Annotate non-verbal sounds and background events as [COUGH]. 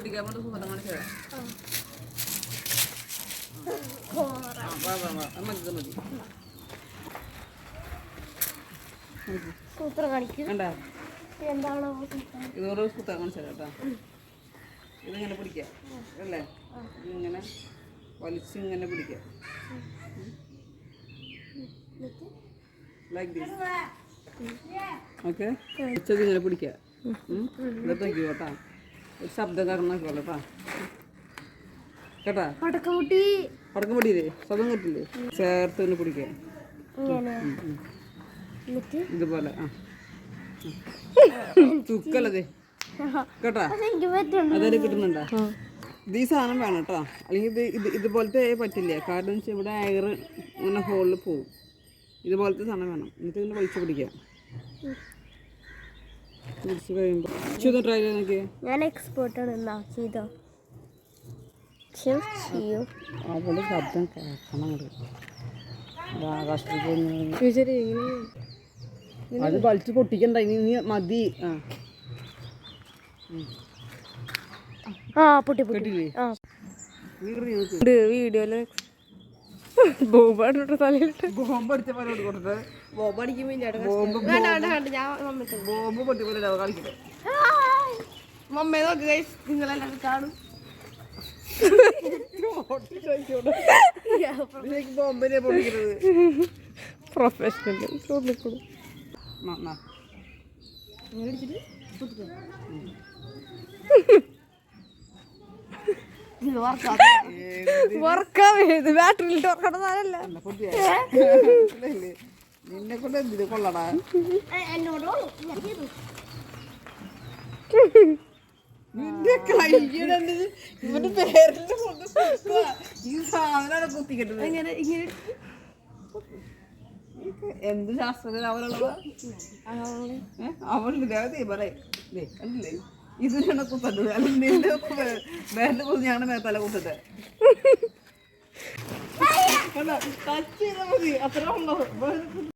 പൊട്ടിക്കാൻ വേണ്ടി സുഖം കാണിച്ചു അത് മതി സൂത്രം കാണിക്കും എന്താണോ കാണിച്ചു കേട്ടോ. ഇതിങ്ങനെ പിടിക്കാം അല്ലേ? ഇങ്ങനെ വലിച്ച് ഇങ്ങനെ പിടിക്കാം ലൈക്ക് ദിസ് ഓക്കെ ഇങ്ങനെ പിടിക്കാം. നോക്കി കേട്ടാ. ഒരു ശബ്ദം കാരണം നോക്കിക്കോളൂ കേട്ടാ? പടക്കമുട്ടി. പടക്കം പൊടിയില്ലേ ശബ്ദം കിട്ടില്ലേ ചേർത്ത് തന്നെ പിടിക്കാൻ ഇതുപോലെ ആ. തുക്കല്ലതേ കേട്ടാ? അതൊരു കിട്ടുന്നുണ്ടോ? ഈ സാധനം വേണം കേട്ടോ. അല്ലെങ്കിൽ ഇത് ഇത് ഇതുപോലത്തെ പറ്റില്ല? കാരണം വെച്ചാൽ ഇവിടെ അയർ ഇങ്ങനെ ഹോളിൽ പോവും. ഇതുപോലത്തെ സാധനം വേണം. എന്നിട്ട് ഇതിന് വലിച്ചു പിടിക്കാം. ഞാൻ എക്സ്പേർട്ടാണ് ചെയ്യൂ. അവിടെ ശബ്ദം കേൾക്കണം അത് വലിച്ച് പൊട്ടിക്കണ്ട ഇനി നീ മതി. ആ. ആ പൊട്ടി പൊട്ടി. വീഡിയോയിൽ ബോബാണ് തലയിലിട്ട്. ബോംബ് അടിച്ച പോലെ കൊടുത്തത് ബോബ് അടിക്കുമ്പോൾ ബോംബ് ഞാൻ മമ്മി ബോംബ് പൊട്ടി പോലെ കളിക്കട്ടെ മമ്മയെ നോക്ക് ഗൈസ് നിങ്ങളെല്ലാവരും കാണും. ബോംബിനെ പൊട്ടിക്കുന്നത് പ്രൊഫഷണൽ ചോദിക്കണം ഏത് വർക്കാൻ ബാറ്ററിയിൽ തുറക്കണ സാധനമല്ല? നിന്നെ കൊണ്ട് എന്തിനു കൊള്ളടാ? നിന്റെ ഇവന്റെ പേരിന്റെ കൊണ്ട് കുത്തുക. ഈ സാധനമാണ് കുത്തിക്കിട്ടത് ഇങ്ങനെ? ഇങ്ങനെ എന്ത് ശാസ്ത്രജ്ഞ അവരുള്ളത് അവളുടെ ദേവതയെ പറയേ. കണ്ടില്ലേ? ഇതിനാണ് കുത്തത് അല്ലെങ്കിൽ നിന്റെ [LAUGHS] വേറെ കുത്തി ഞങ്ങളുടെ തല കുത്തത് ചെയ്താൽ മതി. അത്ര ഉണ്ടോ വേറെ.